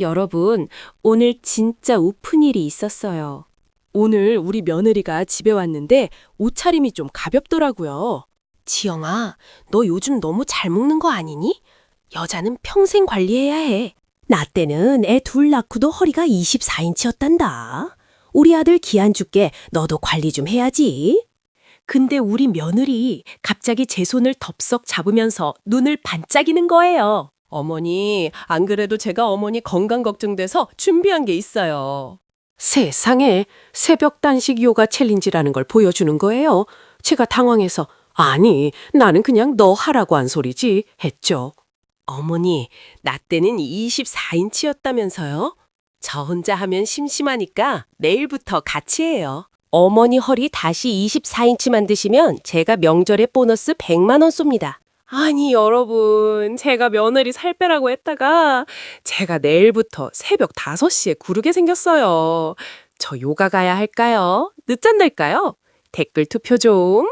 여러분, 오늘 진짜 우픈 일이 있었어요. 오늘 우리 며느리가 집에 왔는데 옷차림이 좀 가볍더라고요. 지영아, 너 요즘 너무 잘 먹는 거 아니니? 여자는 평생 관리해야 해. 나 때는 애 둘 낳고도 허리가 24인치였단다. 우리 아들 줄게 너도 관리 좀 해야지. 근데 우리 며느리 갑자기 제 손을 덥석 잡으면서 눈을 반짝이는 거예요. 어머니, 안 그래도 제가 어머니 건강 걱정돼서 준비한 게 있어요. 세상에 새벽 단식 요가 챌린지라는 걸 보여주는 거예요. 제가 당황해서 아니, 나는 그냥 너 하라고 한 소리지 했죠. 어머니, 나 때는 24인치였다면서요? 저 혼자 하면 심심하니까 내일부터 같이 해요. 어머니 허리 다시 24인치 만드시면 제가 명절에 보너스 100만 원 쏩니다. 아니, 여러분, 제가 며느리 살 빼라고 했다가 제가 내일부터 새벽 5시에 구르게 생겼어요. 저 요가 가야 할까요? 늦잠 날까요? 댓글 투표 좀.